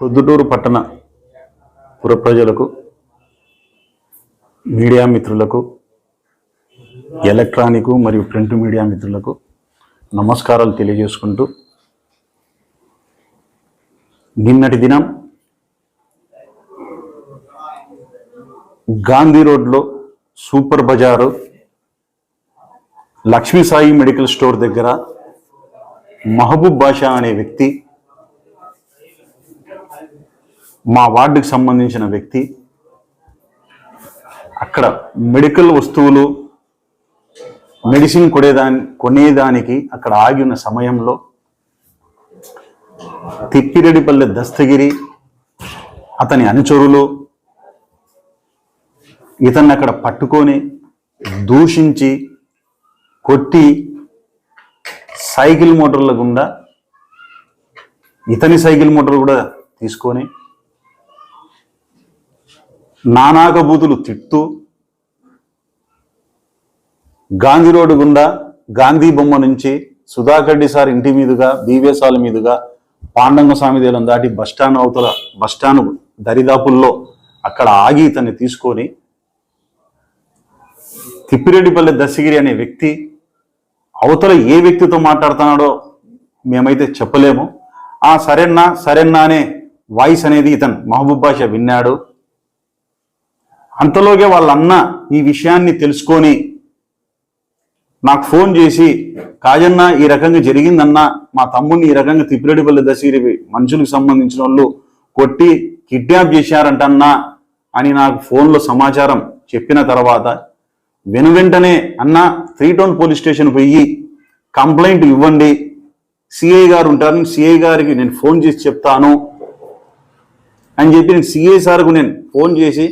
ప్రొద్దుటూరు పట్టణ పుర ప్రజలకు మీడియా మిత్రులకు ఎలక్ట్రానిక్ మరియు ప్రింట్ మీడియా మిత్రులకు నమస్కారాలు తెలియజేసుకుంటూ నిన్నటి దినం గాంధీ రోడ్లో సూపర్ బజారు లక్ష్మీ సాయి మెడికల్ స్టోర్ దగ్గర మహబూబ్ బాషా అనే వ్యక్తి మా వార్డుకి సంబంధించిన వ్యక్తి అక్కడ మెడికల్ వస్తువులు మెడిసిన్ కొనేదాని కొనేదానికి అక్కడ ఆగి ఉన్న సమయంలో తిప్పిరెడ్డిపల్లె దస్తగిరి అతని అనుచరులు ఇతన్ని అక్కడ పట్టుకొని దూషించి కొట్టి సైకిల్ మోటార్ల గుండా ఇతని సైకిల్ మోటార్ కూడా తీసుకొని నానాకబూతులు తిడుతూ గాంధీ రోడ్డు గుండా గాంధీ బొమ్మ నుంచి సుధాకర్ రెడ్డి సార్ ఇంటి మీదుగా బీవేసాల మీదుగా పాండంగ స్వామి దేలం దాటి బస్టాండ్ అవతల బస్టాండ్ దరిదాపుల్లో అక్కడ ఆగి ఇతన్ని తీసుకొని తిప్పిరెడ్డిపల్లి దశగిరి అనే వ్యక్తి అవతల ఏ వ్యక్తితో మాట్లాడుతున్నాడో మేమైతే చెప్పలేము. ఆ సరేనా సరేనా అనే వాయిస్ అనేది ఇతను మహబూబ్ బాషా విన్నాడు. అంతలోగే వాళ్ళ అన్న ఈ విషయాన్ని తెలుసుకొని నాకు ఫోన్ చేసి కాజన్న ఈ రకంగా జరిగిందన్నా మా తమ్ముడిని ఈ రకంగా తిప్పిరెడ్డిపల్లి దశగిరి మనుషులకు సంబంధించిన వాళ్ళు కొట్టి కిడ్నాప్ చేశారంటన్నా అని నాకు ఫోన్లో సమాచారం చెప్పిన తర్వాత వెను వెంటనే అన్న త్రీ టౌన్ పోలీస్ స్టేషన్ పోయి కంప్లైంట్ ఇవ్వండి. సిఐ గారు ఉంటారు సిఐ గారికి నేను ఫోన్ చేసి చెప్తాను అని చెప్పి నేను సిఐ సార్కు నేను ఫోన్ చేసి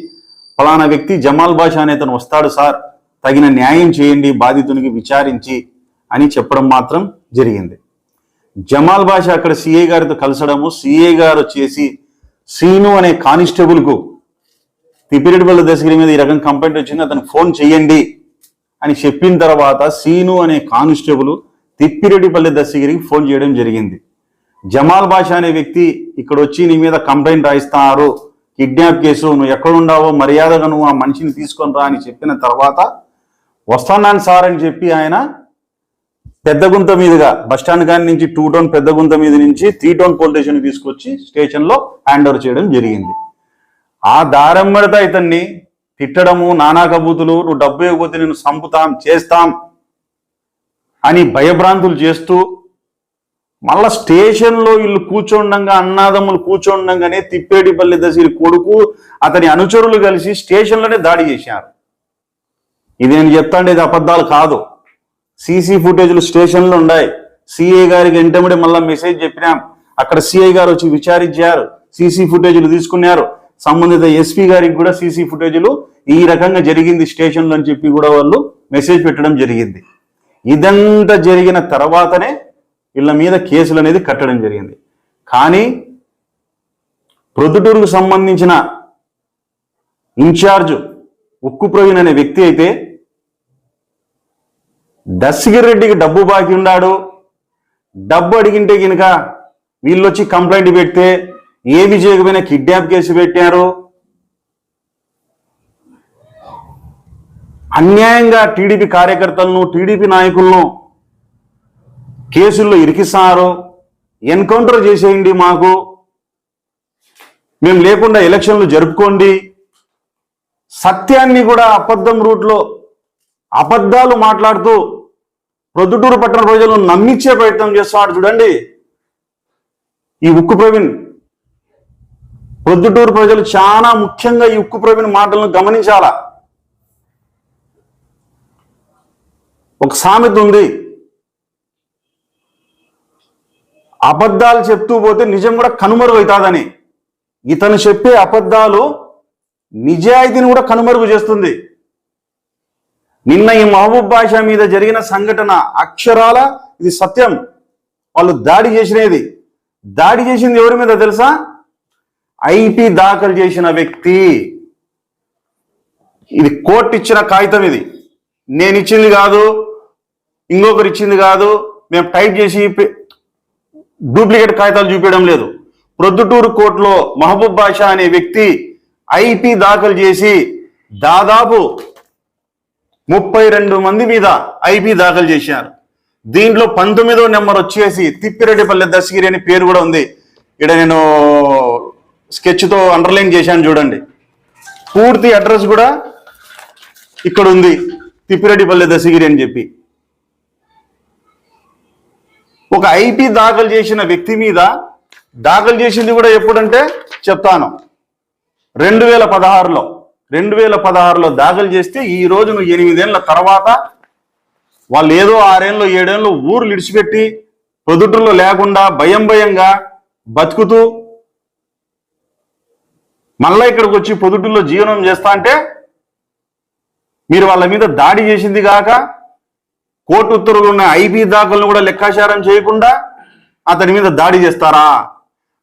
ఫలానా వ్యక్తి జమాల్ బాషా అనే అతను వస్తాడు సార్ తగిన న్యాయం చేయండి బాధితునికి విచారించి అని చెప్పడం మాత్రం జరిగింది. జమాల్ బాషా అక్కడ సిఏ గారితో కలిసడము సిఐ గారు వచ్చేసి సీను అనే కానిస్టేబుల్కు తిప్పిరెడ్డిపల్లి దశగిరి మీద ఈ రకం కంప్లైంట్ వచ్చింది అతను ఫోన్ చేయండి అని చెప్పిన తర్వాత సీను అనే కానిస్టేబుల్ తిప్పిరెడ్డిపల్లి దశగిరికి ఫోన్ చేయడం జరిగింది. జమాల్ బాషా అనే వ్యక్తి ఇక్కడ వచ్చి నీ మీద కంప్లైంట్ రాయిస్తారు కిడ్నాప్ కేసు నువ్వు ఎక్కడుండావో మర్యాదగా నువ్వు ఆ మనిషిని తీసుకొని రా అని చెప్పిన తర్వాత వస్తున్నాను సార్ అని చెప్పి ఆయన పెద్దగుంత మీదుగా బస్టాండ్ కాని నుంచి టూ టౌన్ పెద్దగుంత మీద నుంచి త్రీ టౌన్ పోలీస్ స్టేషన్ తీసుకొచ్చి స్టేషన్లో హ్యాండ్ ఓవర్ చేయడం జరిగింది. ఆ దారంబడిత ఇతన్ని తిట్టడము నానా కబూతులు నువ్వు డబ్బు ఇవ్వకపోతే నేను చంపుతాం చేస్తాం అని భయభ్రాంతులు చేస్తూ మళ్ళా స్టేషన్లో వీళ్ళు కూర్చోండంగా అన్నాదమ్ములు కూర్చోండంగానే తిప్పేటిపల్లి దశరి కొడుకు అతని అనుచరులు కలిసి స్టేషన్లోనే దాడి చేశారు. ఇది నేను చెప్తాండి ఇది అబద్ధాలు కాదు. సీసీ ఫుటేజ్లు స్టేషన్లో ఉన్నాయి. సిఐ గారికి వెంటబడి మళ్ళీ మెసేజ్ చెప్పినాం. అక్కడ సిఐ గారు వచ్చి విచారించారు సీసీ ఫుటేజ్లు తీసుకున్నారు. సంబంధిత ఎస్పీ గారికి కూడా సీసీ ఫుటేజ్లు ఈ రకంగా జరిగింది స్టేషన్లో అని చెప్పి కూడా వాళ్ళు మెసేజ్ పెట్టడం జరిగింది. ఇదంతా జరిగిన తర్వాతనే వీళ్ళ మీద కేసులు అనేది కట్టడం జరిగింది. కానీ ప్రొద్దుటూరుకు సంబంధించిన ఇన్ఛార్జ్ ఉక్కు ప్రవీణ్ అనే వ్యక్తి అయితే దశగిరి రెడ్డికి డబ్బు బాకి ఉన్నాడు డబ్బు అడిగింటే కనుక వీళ్ళొచ్చి కంప్లైంట్ పెడితే ఏమి చేయకపోయినా కిడ్నాప్ కేసు పెట్టారు. అన్యాయంగా టీడీపీ కార్యకర్తలను టీడీపీ నాయకులను కేసుల్లో ఇరికిస్తున్నారు ఎన్కౌంటర్ చేసేయండి మాకు. మేము లేకుండా ఎలక్షన్లు జరుపుకోండి. సత్యాన్ని కూడా అబద్ధం రూట్లో అబద్ధాలు మాట్లాడుతూ ప్రొద్దుటూరు పట్టణ ప్రజలను నమ్మించే ప్రయత్నం చేస్తున్నాడు చూడండి. ఈ ఉక్కు ప్రవీణ్. ప్రొద్దుటూరు ప్రజలు చాలా ముఖ్యంగా ఈ ఉక్కు ప్రవీణ్ మాటలను గమనించాలా? ఒక సామెత ఉంది. అబద్ధాలు చెప్తూ పోతే నిజం కూడా కనుమరుగవుతుందని ఇతను చెప్పే అబద్ధాలు నిజాయితీని కూడా కనుమరుగు చేస్తుంది. నిన్న ఈ మహబూబ్ బాషా మీద జరిగిన సంఘటన అక్షరాల ఇది సత్యం. వాళ్ళు దాడి చేసినది. దాడి చేసింది ఎవరి మీద తెలుసా? ఐపీ దాఖలు చేసిన వ్యక్తి. ఇది కోర్టు ఇచ్చిన కాగితం ఇది. నేను ఇచ్చింది కాదు ఇంకొకరు ఇచ్చింది కాదు మేము టైప్ చేసి డూప్లికేట్ కాగితాలు చూపించడం లేదు. ప్రొద్దుటూరు కోర్టులో మహబూబ్ బాషా అనే వ్యక్తి ఐపీ దాఖలు చేసి దాదాపు ముప్పై రెండు మంది మీద ఐపీ దాఖలు చేశారు. దీంట్లో పంతొమ్మిదో నెంబర్ వచ్చేసి తిప్పిరెడ్డిపల్లె దశగిరి అని పేరు కూడా ఉంది. ఇక్కడ నేను స్కెచ్తో అండర్లైన్ చేశాను చూడండి. పూర్తి అడ్రస్ కూడా ఇక్కడ ఉంది. తిప్పిరెడ్డిపల్లె దశగిరి అని చెప్పి. ఒక ఐపీ దాఖలు చేసిన వ్యక్తి మీద దాఖలు చేసింది కూడా ఎప్పుడంటే చెప్తాను. రెండు వేల పదహారులో రెండు వేల పదహారులో దాఖలు చేస్తే ఈ రోజు నువ్వు ఎనిమిదేళ్ళ తర్వాత వాళ్ళు ఏదో ఆరేళ్ళు ఏడేళ్ళు ఊరు విడిచిపెట్టి పొదుటుల్లో లేకుండా భయం భయంగా బతుకుతూ మళ్ళా ఇక్కడికి వచ్చి పొదుటల్లో జీవనం చేస్తా అంటే మీరు వాళ్ళ మీద దాడి చేసింది కాక కోర్టు ఉత్తర్వులు ఉన్న ఐపీ దాఖలను కూడా లెక్కాచారం చేయకుండా అతని మీద దాడి చేస్తారా?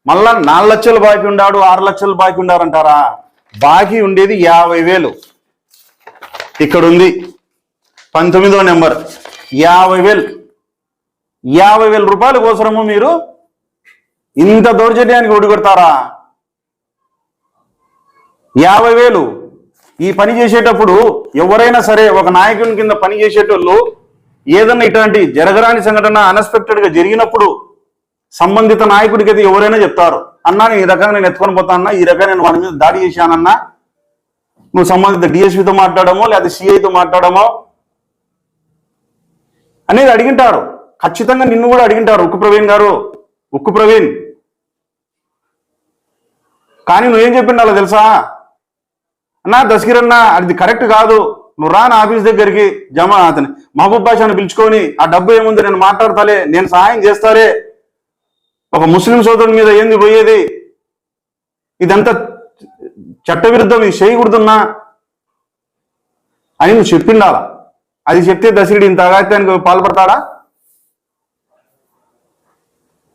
మళ్ళా నాలుగు లక్షలు బాకీ ఉండాడు ఆరు లక్షలు బాకీ ఉండారంటారా? బాకీ ఉండేది యాభై వేలు. ఇక్కడ ఉంది పంతొమ్మిదో నెంబర్. యాభై వేలు. యాభై వేల రూపాయల కోసము మీరు ఇంత దౌర్జన్యానికి ఒడిగొడతారా? యాభై వేలు. ఈ పని చేసేటప్పుడు ఎవరైనా సరే ఒక నాయకుని కింద పని చేసేటోళ్ళు ఏదన్నా ఇటువంటి జరగరాని సంఘటన అన్ఎక్స్పెక్టెడ్గా జరిగినప్పుడు సంబంధిత నాయకుడికి అయితే ఎవరైనా చెప్తారు అన్నా నేను ఈ రకంగా నేను ఎత్తుకొని పోతానన్నా ఈ రకంగా నేను వాడి మీద దాడి చేశానన్నా నువ్వు సంబంధిత డిఎస్పీతో మాట్లాడమో లేదా సిఐతో మాట్లాడమో అనేది అడిగింటారు. ఖచ్చితంగా నిన్ను కూడా అడిగింటారు ఉక్కు ప్రవీణ్ గారు ఉక్కు ప్రవీణ్. కానీ నువ్వేం చెప్పిండాలో తెలుసా? అన్నా దశగిరన్న అది కరెక్ట్ కాదు. నువ్వు రా నా ఆఫీస్ దగ్గరికి జమ అతని మహబూబ్ బాషాను పిలుచుకొని ఆ డబ్బు ఏముంది? నేను మాట్లాడతాలే నేను సహాయం చేస్తాలే. ఒక ముస్లిం సోదరుని మీద ఏంది పోయేది? ఇదంతా చట్టవిరుద్ధం ఇది చేయకూడదున్నా? అని నువ్వు చెప్పిండాలా? అది చెప్తే దశరుడు ఇంత అగాత్యానికి పాల్పడతాడా?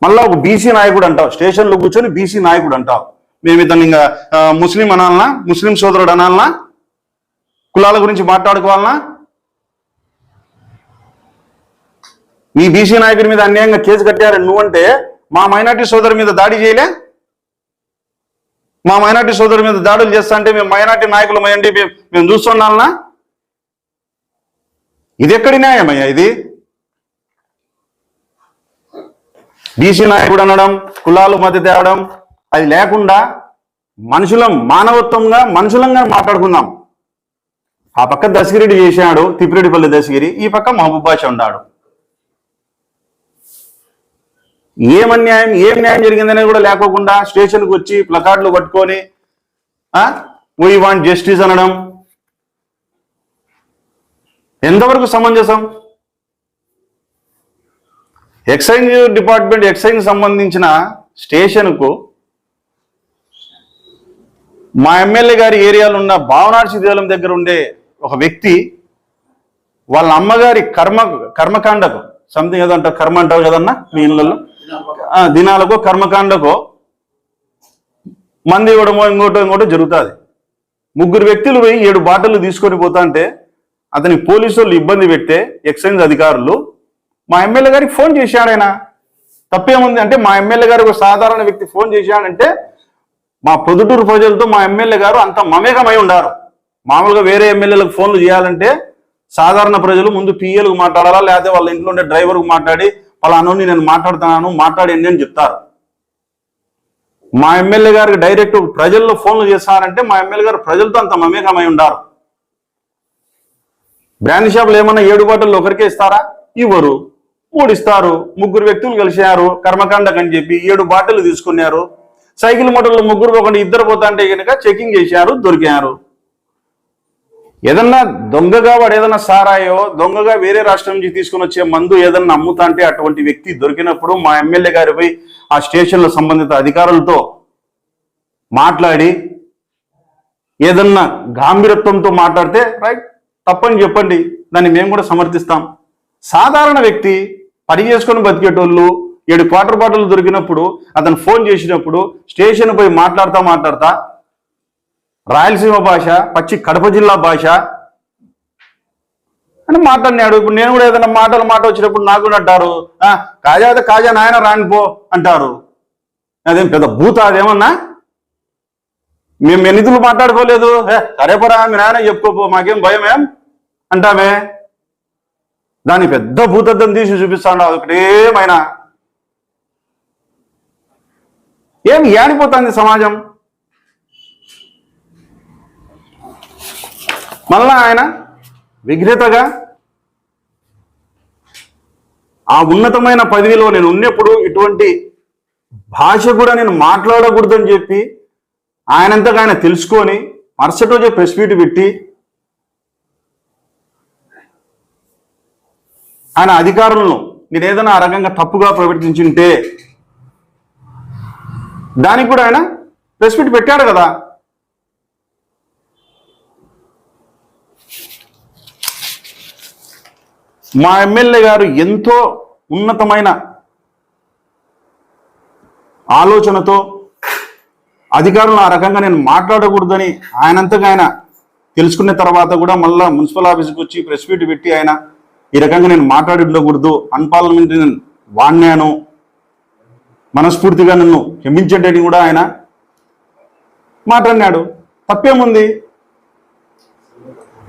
మళ్ళా ఒక బీసీ నాయకుడు అంటావు స్టేషన్లో కూర్చొని బీసీ నాయకుడు అంటావు. మేము ఇతను ఇంకా ముస్లిం అనాలనా? ముస్లిం సోదరుడు అనాలనా? కులాల గురించి మాట్లాడుకోవాలనా? మీ బీసీ నాయకుడి మీద అన్యాయంగా కేసు కట్టారు నువ్వంటే మా మైనార్టీ సోదరు మీద దాడి చేయలే? మా మైనార్టీ సోదరు మీద దాడులు చేస్తా అంటే మేము మైనార్టీ నాయకులు మయండి మేము- మేము చూస్తున్నాలనా? ఇది ఎక్కడి న్యాయమయ్యా ఇది? బీసీ నాయకుడు అనడం కులాలు మధ్య తేవడం అది లేకుండా మనుషులం మానవత్వంగా మనుషులంగా మాట్లాడుకుందాం. ఆ పక్క దశగిరెడ్డి చేశాడు తిప్పిరెడ్డిపల్లి దశగిరి ఈ పక్క మహబూబ్ బాషా ఉన్నాడు. ఏం అన్యాయం ఏం న్యాయం జరిగిందనే కూడా లేకోకుండా స్టేషన్కి వచ్చి ప్లకార్డులు పట్టుకొని వీ వాంట్ జస్టిస్ అనడం. ఎంతవరకు సమంజసం? ఎక్సైజ్ డిపార్ట్మెంట్ ఎక్సైజ్ సంబంధించిన స్టేషన్కు మా ఎమ్మెల్యే గారి ఏరియాలో ఉన్న భావనార్సి దేవాలయం దగ్గర ఉండే ఒక వ్యక్తి వాళ్ళ అమ్మగారి కర్మ కర్మకాండకు సంథింగ్ ఏదో అంటారు కర్మ అంటారు కదన్నా మీ ఇళ్ళల్లో? ఆ, దినాలకు మంది ఇవ్వడమో ఇంకోటో ఇంకోటో జరుగుతుంది. ముగ్గురు వ్యక్తులు పోయి ఏడు బాటలు తీసుకొని పోతా అంటే అతని పోలీసు వాళ్ళు ఇబ్బంది పెట్టే ఎక్సైజ్ అధికారులు మా ఎమ్మెల్యే గారికి ఫోన్ చేశాడు ఆయన. తప్పేముంది అంటే మా ఎమ్మెల్యే గారు ఒక సాధారణ వ్యక్తి ఫోన్ చేశాడంటే మా పొదుటూరు ప్రజలతో మా ఎమ్మెల్యే గారు అంత మమేకమై ఉండారు. మామూలుగా వేరే ఎమ్మెల్యేలకు ఫోన్లు చేయాలంటే సాధారణ ప్రజలు ముందు పిఎలకు మాట్లాడాలా? లేకపోతే వాళ్ళ ఇంట్లో ఉండే డ్రైవర్కు మాట్లాడి పలానోని నేను మాట్లాడుతున్నాను మాట్లాడండి అని చెప్తారు. మా ఎమ్మెల్యే గారికి డైరెక్ట్ ప్రజల్లో ఫోన్లు చేస్తారంటే మా ఎమ్మెల్యే గారు ప్రజలతో అంత మమేకమై ఉండారు. బ్రాండ్ షాపులు ఏమన్నా ఏడు బాటలు ఒకరికే ఇస్తారా? ఇవ్వరు. మూడు ఇస్తారు ముగ్గురు వ్యక్తులు కలిశారు. కర్మకాండకు అని చెప్పి ఏడు బాటలు తీసుకున్నారు. సైకిల్ మోటార్లు ముగ్గురు ఒకటి ఇద్దరు పోతా అంటే కనుక చెకింగ్ చేశారు దొరికారు. ఏదన్నా దొంగగా వాడు ఏదన్నా సారాయో దొంగగా వేరే రాష్ట్రం నుంచి తీసుకుని వచ్చే మందు ఏదన్నా అమ్ముతా అంటే అటువంటి వ్యక్తి దొరికినప్పుడు మా ఎమ్మెల్యే గారి పోయి ఆ స్టేషన్లో సంబంధిత అధికారులతో మాట్లాడి ఏదన్నా గాంభీరత్వంతో మాట్లాడితే రైట్ తప్పని చెప్పండి దాన్ని మేము కూడా సమర్థిస్తాం. సాధారణ వ్యక్తి పని చేసుకొని బతికేటోళ్ళు ఏడు క్వార్టర్ బాటిల్ దొరికినప్పుడు అతను ఫోన్ చేసినప్పుడు స్టేషన్ పోయి మాట్లాడతా మాట్లాడతా రాయలసీమ భాష పచ్చి కడప జిల్లా భాష అని మాట్లాడినాడు. ఇప్పుడు నేను కూడా ఏదైనా మాటలు మాట వచ్చినప్పుడు నాకు కూడా అంటారు "ఆ, కాజా అయితే కాజా నాయన రానిపో అంటారు. అదేం పెద్ద భూత అదేమన్నా? మేము నిధులు మాట్లాడుకోలేదు? "ఏ, సరే పరా మీ నాయన చెప్పుకోపో మాకేం భయం ఏం? అంటామే. దాని పెద్ద భూతద్దం తీసి చూపిస్తాడు ఒకటేమైనా ఏం ఏడిపోతుంది సమాజం? మళ్ళా ఆయన విఘ్నతగా ఆ ఉన్నతమైన పదవిలో నేను ఉన్నప్పుడు ఇటువంటి భాష కూడా నేను మాట్లాడకూడదని చెప్పి ఆయనంతగా ఆయన తెలుసుకొని మరుసటి రోజే ప్రెస్ మీట్ పెట్టి ఆయన అధికారులను నేను ఏదైనా ఆ రకంగా తప్పుగా ప్రవర్తించుంటే దానికి కూడా ఆయన ప్రెస్ మీట్ పెట్టాడు కదా. మా ఎమ్మెల్యే గారు ఎంతో ఉన్నతమైన ఆలోచనతో అధికారులను ఆ రకంగా నేను మాట్లాడకూడదని ఆయనంతగా ఆయన తెలుసుకున్న తర్వాత కూడా మళ్ళా మున్సిపల్ ఆఫీస్కి వచ్చి ప్రెస్ మీట్ పెట్టి ఆయన ఈ రకంగా నేను మాట్లాడి ఉండకూడదు అన్పార్లమెంటరీ నేను వాడినాను. మనస్ఫూర్తిగా నన్ను క్షమించండి కూడా ఆయన మాట్లాడినాడు. తప్పేముంది?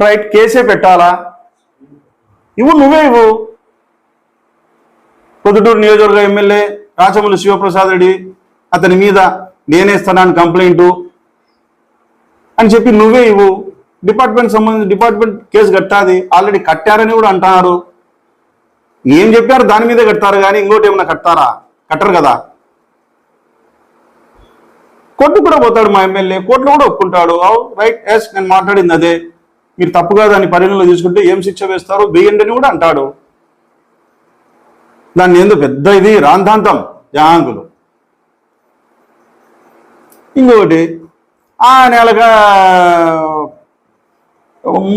రైట్ కేసే పెట్టాలా? ఇవ్వు నువ్వే ఇవ్వు. పొద్దుటూరు నియోజకవర్గ ఎమ్మెల్యే రాచమల్లి శివప్రసాద్ రెడ్డి అతని మీద నేనే ఇస్తున్నాను కంప్లైంట్ అని చెప్పి నువ్వే ఇవ్వు. డిపార్ట్మెంట్ సంబంధించి డిపార్ట్మెంట్ కేసు కట్టాది ఆల్రెడీ కట్టారని కూడా అంటున్నారు. ఏం చెప్పారు? దాని మీదే కడతారు కానీ ఇంకోటి ఏమైనా కట్టారా కట్టరు కదా. కోర్టు కూడా పోతాడు మా ఎమ్మెల్యే. కోర్టులో కూడా ఒప్పుకుంటాడు. రైట్ ఎస్ నేను మాట్లాడింది అదే. మీరు తప్పుగా దాన్ని పరిగణలో తీసుకుంటే ఏం శిక్ష వేస్తారో? వేయండి అని కూడా అంటాడు. దాన్ని ఎందుకు పెద్ద ఇది? రాంధాంతం. యాంగులు ఇంకొకటి ఆ నెలగా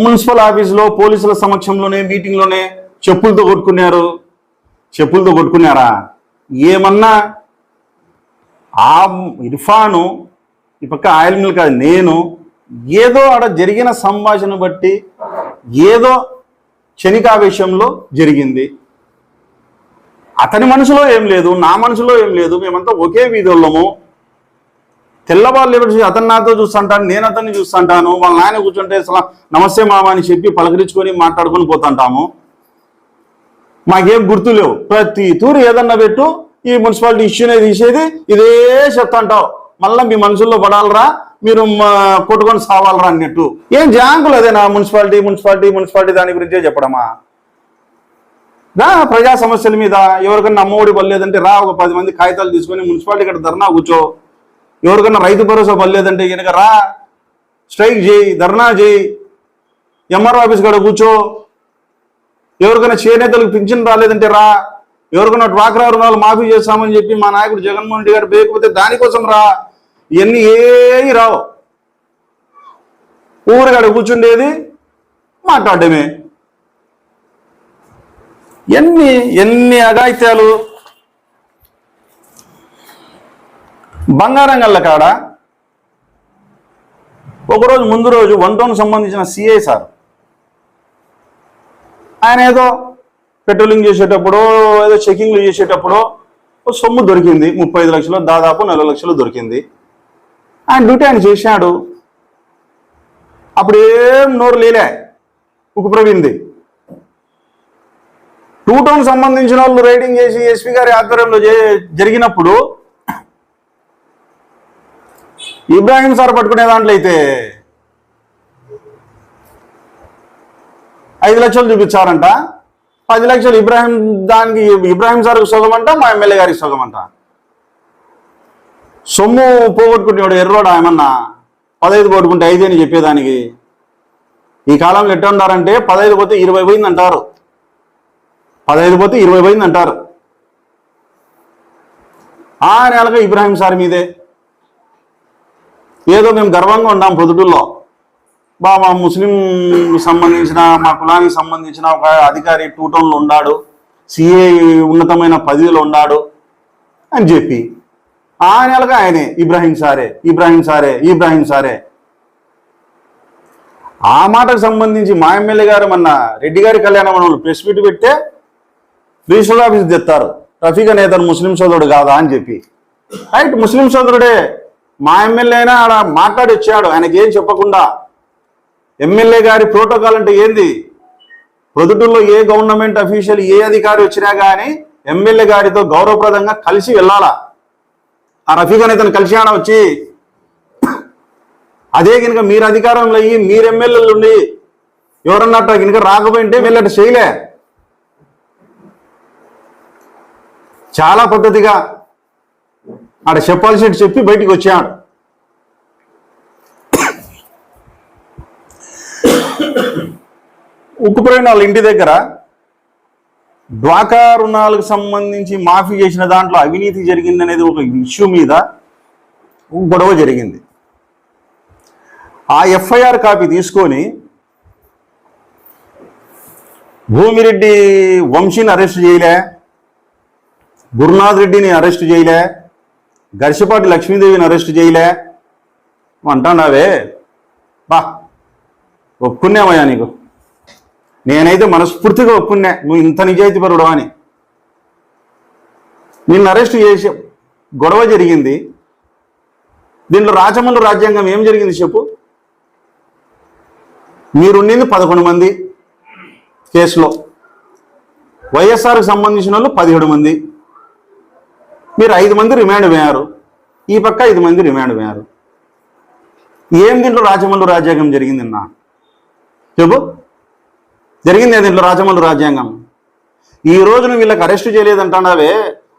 మున్సిపల్ ఆఫీసులో పోలీసుల సమక్షంలోనే మీటింగ్లోనే చెప్పులతో కొట్టుకున్నారు. చెప్పులతో కొట్టుకున్నారా? ఏమన్నా? ఆ ఇర్ఫాను ఈ పక్క ఆయిల్ మిల్ కాదు నేను ఏదో ఆడ జరిగిన సంభాషణ బట్టి ఏదో క్షణికావేశంలో జరిగింది. అతని మనసులో ఏం లేదు నా మనసులో ఏం లేదు మేమంతా ఒకే వీధుల్లోము తెల్లవాళ్ళు ఎవరు అతను నాతో చూస్తుంటాను నేను అతన్ని చూస్తుంటాను వాళ్ళ నాయన కూర్చుంటే అసలు నమస్తే మామ అని చెప్పి పలకరించుకొని మాట్లాడుకొని పోతుంటాము. మాకేం గుర్తు లేవు. ప్రతి తూరు ఏదన్నా పెట్టు ఈ మున్సిపాలిటీ ఇష్యూనే తీసేది ఇదే చెప్తాంటావు. మళ్ళీ మీ మనసుల్లో పడాలరా? మీరు కొట్టుకొని సావాలరా అన్నట్టు. ఏం జాంకులు అదేనా మున్సిపాలిటీ మున్సిపాలిటీ మున్సిపాలిటీ దాని గురించే చెప్పడమా? రా ప్రజా సమస్యల మీద ఎవరికన్నా అమ్మఒడి పర్లేదంటే రా ఒక పది మంది కాగితాలు తీసుకొని మున్సిపాలిటీ ఇక్కడ ధర్నా కూర్చో. ఎవరికన్నా రైతు భరోసా పర్లేదంటే కనుక రా స్ట్రైక్ చేయి ధర్నా చేయి. ఎంఆర్ఓ ఆఫీస్ కాడ కూర్చో. ఎవరికైనా చేనేతలకు పింఛన్ రాలేదంటే రా. ఎవరికైనా డ్వాక్రా రుణాలు మాఫీ చేస్తామని చెప్పి మా నాయకుడు జగన్మోహన్ రెడ్డి గారు బేయకపోతే దానికోసం రా. ఇవన్నీ ఏవి రావు? ఊరికాడ కూర్చుండేది మాట్లాడమే ఎన్ని ఎన్ని అఘాయిత్యాలు? బంగారం గల్ల కాడ ఒకరోజు ముందు రోజు వన్ టౌన్ సంబంధించిన సిఐ సార్. ఆయన ఏదో పెట్రోలింగ్ చేసేటప్పుడు ఏదో చెకింగ్లు చేసేటప్పుడు సొమ్ము దొరికింది. ముప్పై ఐదు లక్షలు దాదాపు నలభై లక్షలు దొరికింది. ఆయన డ్యూటీ ఆయన చేశాడు. అప్పుడు ఏం నోరు లేలే. ఉక్కు ప్రవీణ్ది. టూ టౌన్ సంబంధించిన వాళ్ళు రైడింగ్ చేసి ఎస్పీ గారి ఆధ్వర్యంలో జరిగినప్పుడు ఇబ్రాహీం సార్ పట్టుకునే దాంట్లో అయితే ఐదు లక్షలు చూపించారంట. పది లక్షలు ఇబ్రాహీం దానికి ఇబ్రాహీం సార్కి సుగమంట మా ఎమ్మెల్యే గారికి సుగమంట. సొమ్ము పోగొట్టుకుంటున్నాడు ఎర్రోడా ఏమన్నా? పదహైదు పోగొట్టుకుంటే ఐదు అని చెప్పేదానికి. ఈ కాలంలో ఎట్లా ఉన్నారంటే పదహైదు పోతే ఇరవై పోయింది అంటారు పదహైదు పోతే ఇరవై పోయింది అంటారు ఆ నెలగా ఇబ్రాహీం సార్ మీదే. ఏదో మేము గర్వంగా ఉన్నాం పొద్దుటూరులో. బా మా ముస్లిం సంబంధించిన మా కులానికి సంబంధించిన ఒక అధికారి టూటౌన్లో ఉన్నాడు. సిఏ ఉన్నతమైన పదవిలో ఉన్నాడు అని చెప్పి. ఆ నెలగా ఆయనే ఇబ్రాహీం సారే ఇబ్రాహీం సారే ఇబ్రాహీం సారే. ఆ మాటకు సంబంధించి మా ఎమ్మెల్యే గారు మొన్న రెడ్డి గారి కళ్యాణ మండపంలో ప్రెస్ మీట్ పెట్టే రిజిస్టర్ ఆఫీస్ తెస్తారు. రఫీక్ అనే అతను ముస్లిం సోదరుడు కాదా అని చెప్పి. రైట్ ముస్లిం సోదరుడే. మా ఎమ్మెల్యే అయినా ఆడ మాట్లాడి వచ్చాడు ఆయనకి ఏం చెప్పకుండా. ఎమ్మెల్యే గారి ప్రోటోకాల్ అంటే ఏంది? ప్రొద్దుటూరులో ఏ గవర్నమెంట్ అఫీషియల్ ఏ అధికారి వచ్చినా కానీ ఎమ్మెల్యే గారితో గౌరవప్రదంగా కలిసి వెళ్ళాలా? ఆ రఫీక్ అనే తను కలిసి ఆడ వచ్చి అదే కనుక మీరు అధికారంలో అయ్యి మీరు ఎమ్మెల్యేలు ఉండి ఎవరన్నట్టు కనుక రాకపోయింటే వీళ్ళట చేయలే. చాలా పద్ధతిగా ఆడ చెప్పాల్సినట్టు చెప్పి బయటికి వచ్చాడు. ఉక్కుపోయిన వాళ్ళ ఇంటి దగ్గర డ్వాకా రుణాలకు సంబంధించి మాఫీ చేసిన దాంట్లో అవినీతి జరిగిందనేది ఒక ఇష్యూ మీద గొడవ జరిగింది. ఆ ఎఫ్ఐఆర్ కాపీ తీసుకొని భూమిరెడ్డి వంశీని అరెస్ట్ చేయలే గురునాథ్ రెడ్డిని అరెస్ట్ చేయలే గరిసపాటి లక్ష్మీదేవిని అరెస్ట్ చేయలే. అంటాడావే? బా ఒప్పుకున్నామయ్యా నీకు? నేనైతే మనస్ఫూర్తిగా ఒప్పుకున్నా నువ్వు ఇంత నిజాయితీపరుడు అని. నిన్ను అరెస్ట్ చేసి గొడవ జరిగింది. దీంట్లో రాజమల్లు రాజ్యాంగం ఏం జరిగింది చెప్పు? మీరుండింది పదకొండు మంది కేసులో. వైఎస్ఆర్కి సంబంధించిన వాళ్ళు పదిహేడు మంది. మీరు ఐదు మంది రిమాండ్ వేయారు ఈ పక్క ఐదు మంది రిమాండ్ వేయారు ఏం దీంట్లో రాజమల్లు రాజ్యాంగం జరిగింది నా చెప్పు. జరిగింది దీంట్లో రాజమల్లు రాజ్యాంగం? ఈ రోజు నువ్వు వీళ్ళకి అరెస్ట్ చేయలేదంటున్నావే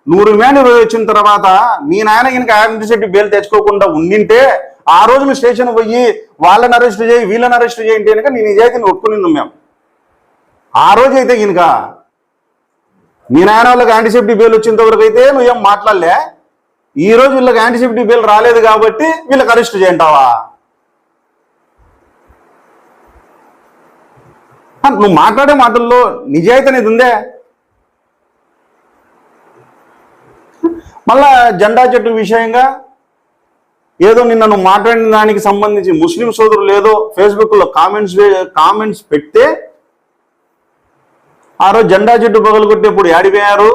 నువ్వు రిమాండ్ రోజు వచ్చిన తర్వాత మీ నాయన కనుక యాంటిసిటీ బెయిల్ తెచ్చుకోకుండా ఉండింటే ఆ రోజు నువ్వు స్టేషన్ పోయి వాళ్ళని అరెస్ట్ చేయి వీళ్ళని అరెస్ట్ చేయండి కనుక నీ నిజాయితీని ఒప్పుకునింది మేము. ఆ రోజు అయితే కనుక మీ నాయన వాళ్ళకి యాంటీసెప్టిక్ బెయిల్ వచ్చేంత వరకు అయితే నువ్వేం మాట్లాడలే? ఈ రోజు వీళ్ళకి యాంటీసెప్టిక్ బెయిల్ రాలేదు కాబట్టి వీళ్ళకి అరెస్ట్ చేయంటావా? నువ్వు మాట్లాడే మాటల్లో నిజాయితీ అనేది ఉందే? మళ్ళా జెండా చెట్టు విషయంగా ఏదో నిన్న నువ్వు మాట్లాడిన దానికి సంబంధించి ముస్లిం సోదరులు ఏదో ఫేస్బుక్లో కామెంట్స్ కామెంట్స్ పెడితే ఆ రోజు జెండా చెట్టు పగలగొట్టేప్పుడు యాడిపోయారు?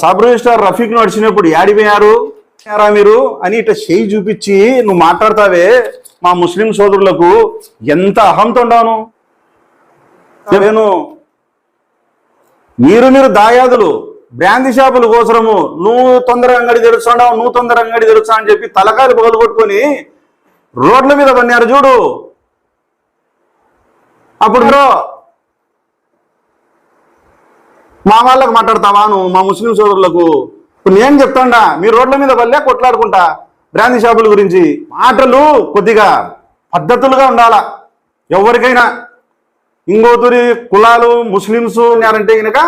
సబ్ రిజిస్టార్ రఫీక్ నడిచినప్పుడు యాడిపోయారు? మీరు అని ఇట్లా చేయి చూపించి నువ్వు మాట్లాడతావే? మా ముస్లిం సోదరులకు ఎంత అహంతో ఉండాను? నేను మీరు మీరు దాయాదులు బ్రాంతి షాపుల కోసరము నువ్వు తొందరగా అంగడి తెరుస్తాడావు నువ్వు తొందరగా అంగడి తెరుస్తా అని చెప్పి తలకాయలు పగలు కొట్టుకొని రోడ్ల మీద పన్నారు చూడు. అప్పుడు మా వాళ్ళకు మాట్లాడతావా నువ్వు మా ముస్లిం సోదరులకు? ఇప్పుడు నేను చెప్తాండా మీ రోడ్ల మీద వల్లే కొట్లాడుకుంటా. బ్రాందీ షాపుల గురించి మాటలు కొద్దిగా పద్ధతులుగా ఉండాలా? ఎవరికైనా ఇంకోతురి కులాలు ముస్లిమ్స్ ఉన్నారంటే కనుక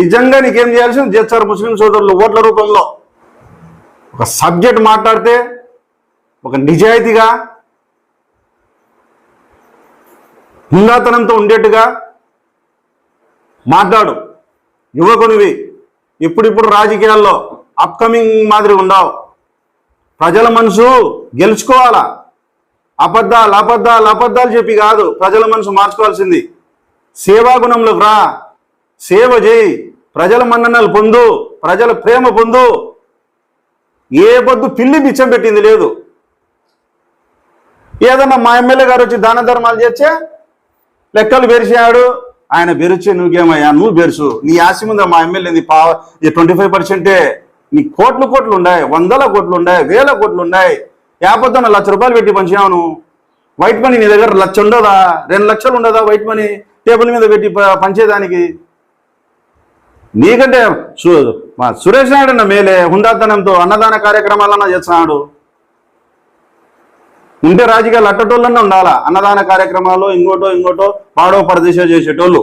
నిజంగా నీకేం చేయాల్సింది? చేస్తారు ముస్లిం సోదరులు ఓట్ల రూపంలో ఒక సబ్జెక్ట్ మాట్లాడితే ఒక నిజాయితీగా హిందాతనంతో ఉండేట్టుగా మాట్లాడు. యువకునివి ఇప్పుడిప్పుడు రాజకీయాల్లో అప్కమింగ్ మాదిరి ఉండవు. ప్రజల మనసు గెలుచుకోవాలా? అబద్ధాలు అబద్ధాలు అబద్ధాలు చెప్పి కాదు ప్రజల మనసు మార్చుకోవాల్సింది. సేవాగుణంలోకి రా. సేవ చేయి. ప్రజల మన్ననలు పొందు. ప్రజల ప్రేమ పొందు. ఏ పొద్దు పిల్లి బిచ్చం పెట్టింది లేదు. ఏదన్నా మా ఎమ్మెల్యే గారు వచ్చి దాన ధర్మాలు చేస్తే లెక్కలు బెరిచాడు ఆయన బెరిచే నువ్వేమయ్యా? నువ్వు బెరుసు నీ ఆశ ముందు మా ఎమ్మెల్యేది పా ట్వంటీ ఫైవ్ పర్సెంటే నీ కోట్లు కోట్లు ఉన్నాయి వందల కోట్లు ఉన్నాయి వేల కోట్లు ఉన్నాయి యాపత్తున్న లక్ష రూపాయలు పెట్టి పంచావు వైట్ మనీ నీ దగ్గర లక్ష ఉండదా? రెండు లక్షలు ఉండదా వైట్ మనీ టేబుల్ మీద పెట్టి పంచేదానికి? నీకంటే మా సురేష్ నాయుడు అన్న మేలే హుందాతనంతో అన్నదాన కార్యక్రమాలన్నా చేస్తున్నాడు. ఉంటే రాజకీయాలు అట్టటోళ్ళన్నా ఉండాలా? అన్నదాన కార్యక్రమాలు ఇంకోటో ఇంకోటో పాడో పరదేశో చేసేటోళ్ళు.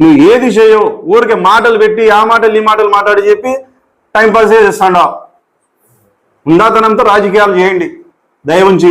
నువ్వు ఏది చేయవు. ఊరికే మాటలు పెట్టి ఆ మాటలు ఈ మాటలు మాట్లాడి చెప్పి టైంపాస్ పాస్ ఉందాతనంతో రాజకీయాలు చేయండి. దయ ఉంచి